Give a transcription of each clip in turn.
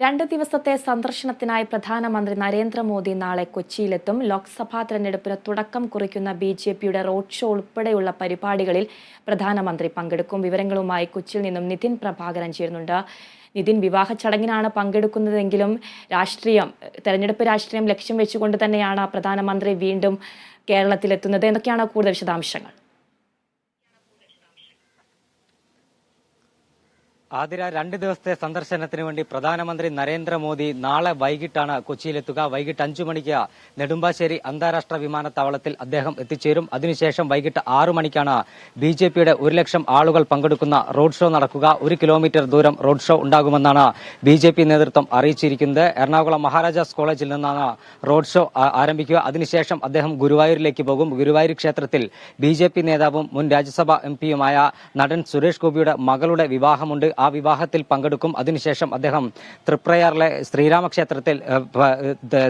രണ്ട് ദിവസത്തെ സന്ദർശനത്തിനായി പ്രധാനമന്ത്രി നരേന്ദ്രമോദി നാളെ കൊച്ചിയിലെത്തും. ലോക്സഭാ തെരഞ്ഞെടുപ്പിന് തുടക്കം കുറിക്കുന്ന ബി ജെ പിയുടെ റോഡ് ഷോ ഉൾപ്പെടെയുള്ള പരിപാടികളിൽ പ്രധാനമന്ത്രി പങ്കെടുക്കും. വിവരങ്ങളുമായി കൊച്ചിയിൽ നിന്നും നിതിൻ പ്രഭാകരൻ ചേരുന്നുണ്ട്. നിതിൻ വിവാഹ ചടങ്ങിനാണ് പങ്കെടുക്കുന്നതെങ്കിലും രാഷ്ട്രീയം തെരഞ്ഞെടുപ്പ് രാഷ്ട്രീയം ലക്ഷ്യം വെച്ചുകൊണ്ട് തന്നെയാണ് പ്രധാനമന്ത്രി വീണ്ടും കേരളത്തിലെത്തുന്നത്. എന്നൊക്കെയാണ് കൂടുതൽ വിശദാംശങ്ങൾ? ആതിര രണ്ട് ദിവസത്തെ സന്ദർശനത്തിന് വേണ്ടി പ്രധാനമന്ത്രി നരേന്ദ്രമോദി നാളെ വൈകിട്ടാണ് കൊച്ചിയിലെത്തുക. വൈകിട്ട് അഞ്ചു മണിക്ക് നെടുമ്പാശ്ശേരി അന്താരാഷ്ട്ര വിമാനത്താവളത്തിൽ അദ്ദേഹം എത്തിച്ചേരും. അതിനുശേഷം വൈകിട്ട് ആറു മണിക്കാണ് ബി ജെ പിയുടെ ഒരു ലക്ഷം ആളുകൾ പങ്കെടുക്കുന്ന റോഡ് ഷോ നടക്കുക. ഒരു കിലോമീറ്റർ ദൂരം റോഡ് ഷോ ഉണ്ടാകുമെന്നാണ് ബി ജെ പി നേതൃത്വം അറിയിച്ചിരിക്കുന്നത്. എറണാകുളം മഹാരാജാസ് കോളേജിൽ നിന്നാണ് റോഡ് ഷോ ആരംഭിക്കുക. അതിനുശേഷം അദ്ദേഹം ഗുരുവായൂരിലേക്ക് പോകും. ഗുരുവായൂർ ക്ഷേത്രത്തിൽ ബി നേതാവും മുൻ രാജ്യസഭാ എം പിയുമായ നടൻ സുരേഷ് ഗോപിയുടെ മകളുടെ വിവാഹമുണ്ട്. ആ വിവാഹത്തിൽ പങ്കെടുക്കും. അതിനുശേഷം അദ്ദേഹം തൃപ്രയാറിലെ ശ്രീരാമക്ഷേത്രത്തിൽ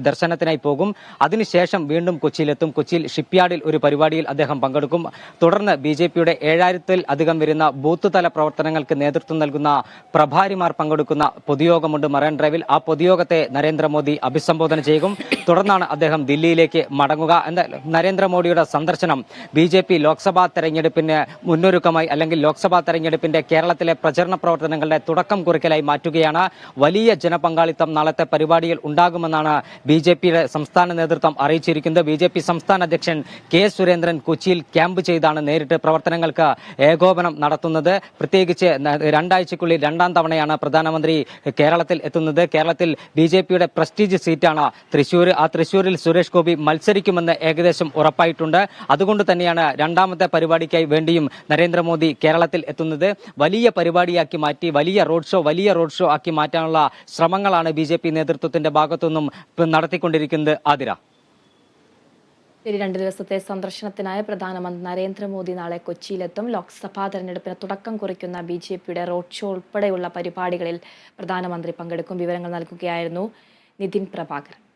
ദർശനത്തിനായി പോകും. അതിനുശേഷം വീണ്ടും കൊച്ചിയിലെത്തും. കൊച്ചിയിൽ ഷിപ്പ്യാർഡിൽ ഒരു പരിപാടിയിൽ അദ്ദേഹം പങ്കെടുക്കും. തുടർന്ന് ബി ജെ പിയുടെ ഏഴായിരത്തിൽ അധികം വരുന്ന ബൂത്ത് തല പ്രവർത്തനങ്ങൾക്ക് നേതൃത്വം നൽകുന്ന പ്രഭാരിമാർ പങ്കെടുക്കുന്ന പൊതുയോഗമുണ്ട് മറൈൻ ഡ്രൈവിൽ. ആ പൊതുയോഗത്തെ നരേന്ദ്രമോദി അഭിസംബോധന ചെയ്യും. തുടർന്നാണ് അദ്ദേഹം ദില്ലിയിലേക്ക് മടങ്ങുക. എന്തായാലും നരേന്ദ്രമോദിയുടെ സന്ദർശനം ബി ജെ പി ലോക്സഭാ തെരഞ്ഞെടുപ്പിന് മുന്നൊരുക്കമായി അല്ലെങ്കിൽ ലോക്സഭാ തെരഞ്ഞെടുപ്പിന്റെ കേരളത്തിലെ പ്രചരണ പ്രവർത്തനങ്ങളുടെ തുടക്കം കുറിക്കലായി മാറ്റുകയാണ്. വലിയ ജനപങ്കാളിത്തം നാളത്തെ പരിപാടിയിൽ ഉണ്ടാകുമെന്നാണ് ബി ജെ പിയുടെ സംസ്ഥാന നേതൃത്വം അറിയിച്ചിരിക്കുന്നത്. ബി ജെ പി സംസ്ഥാന അധ്യക്ഷൻ കെ സുരേന്ദ്രൻ കൊച്ചിയിൽ ക്യാമ്പ് ചെയ്താണ് നേരിട്ട് പ്രവർത്തനങ്ങൾക്ക് ഏകോപനം നടത്തുന്നത്. പ്രത്യേകിച്ച് രണ്ടാഴ്ചക്കുള്ളിൽ രണ്ടാം തവണയാണ് പ്രധാനമന്ത്രി കേരളത്തിൽ എത്തുന്നത്. കേരളത്തിൽ ബി ജെ പിയുടെ പ്രസ്റ്റീജ് സീറ്റാണ് തൃശൂർ ആ തൃശൂരിൽ സുരേഷ് ഗോപി മത്സരിക്കുമെന്ന് ഏകദേശം ഉറപ്പായിട്ടുണ്ട്. അതുകൊണ്ട് തന്നെയാണ് രണ്ടാമത്തെ പരിപാടിക്കായി വേണ്ടിയും നരേന്ദ്രമോദി കേരളത്തിൽ എത്തുന്നത്. വലിയ പരിപാടിയാക്കി മാറ്റി വലിയ റോഡ് ഷോ വലിയ റോഡ് ഷോ ആക്കി മാറ്റാനുള്ള ശ്രമങ്ങളാണ് ബി ജെ പി നേതൃത്വത്തിന്റെ ഭാഗത്തുനിന്നും നടത്തിക്കൊണ്ടിരിക്കുന്നത്. ആതിര. ശരി രണ്ട് ദിവസത്തെ സന്ദർശനത്തിനായി പ്രധാനമന്ത്രി നരേന്ദ്രമോദി നാളെ കൊച്ചിയിലെത്തും. ലോക്സഭാ തെരഞ്ഞെടുപ്പിന് തുടക്കം കുറിക്കുന്ന ബി ജെ പിയുടെ റോഡ് ഷോ ഉൾപ്പെടെയുള്ള പരിപാടികളിൽ പ്രധാനമന്ത്രി പങ്കെടുക്കും. വിവരങ്ങൾ നൽകുകയായിരുന്നു നിതിൻ പ്രഭാകരൻ.